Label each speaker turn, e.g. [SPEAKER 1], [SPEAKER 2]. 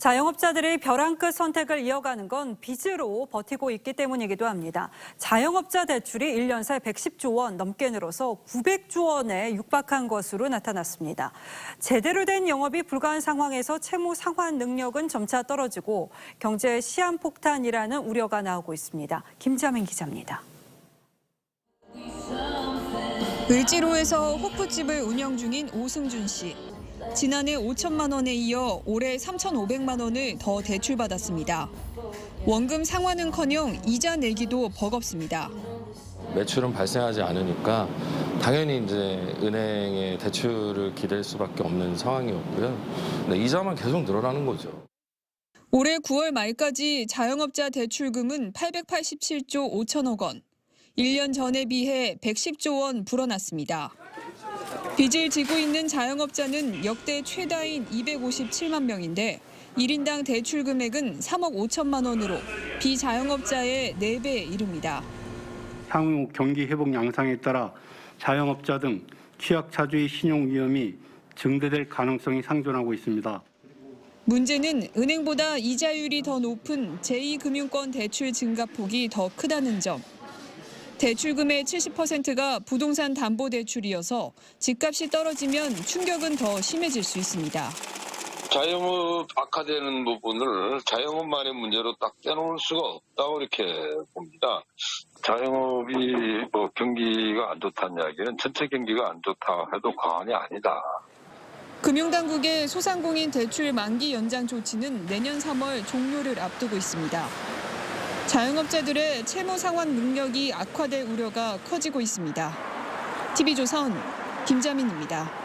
[SPEAKER 1] 자영업자들이 벼랑 끝 선택을 이어가는 건 빚으로 버티고 있기 때문이기도 합니다. 자영업자 대출이 1년 새 110조 원 넘게 늘어서 900조 원에 육박한 것으로 나타났습니다. 제대로 된 영업이 불가한 상황에서 채무 상환 능력은 점차 떨어지고 경제 시한폭탄이라는 우려가 나오고 있습니다. 김자민 기자입니다.
[SPEAKER 2] 을지로에서 호프집을 운영 중인 오승준 씨. 지난해 5천만 원에 이어 올해 3,500만 원을 더 대출받았습니다. 원금 상환은커녕 이자 내기도 버겁습니다.
[SPEAKER 3] 매출은 발생하지 않으니까 당연히 이제 은행에 대출을 기댈 수밖에 없는 상황이었고요. 근데 이자만 계속 늘어나는 거죠.
[SPEAKER 2] 올해 9월 말까지 자영업자 대출금은 887조 5천억 원. 1년 전에 비해 110조 원 불어났습니다. 빚을 지고 있는 자영업자는 역대 최다인 257만 명인데 1인당 대출 금액은 3억 5천만 원으로 비자영업자의 4배에 이릅니다.
[SPEAKER 4] 향후 경기 회복 양상에 따라 자영업자 등 취약차주의 신용 위험이 증대될 가능성이 상존하고 있습니다.
[SPEAKER 2] 문제는 은행보다 이자율이 더 높은 제2금융권 대출 증가폭이 더 크다는 점. 대출금의 70%가 부동산 담보 대출이어서 집값이 떨어지면 충격은 더 심해질 수 있습니다.
[SPEAKER 5] 자영업 악화되는 부분을 자영업만의 문제로 딱 떼놓을 수가 없다고 이렇게 봅니다. 자영업이 뭐 경기가 안 좋다는 이야기는 전체 경기가 안 좋다 해도 과언이 아니다.
[SPEAKER 2] 금융당국의 소상공인 대출 만기 연장 조치는 내년 3월 종료를 앞두고 있습니다. 자영업자들의 채무 상환 능력이 악화될 우려가 커지고 있습니다. TV조선 김자민입니다.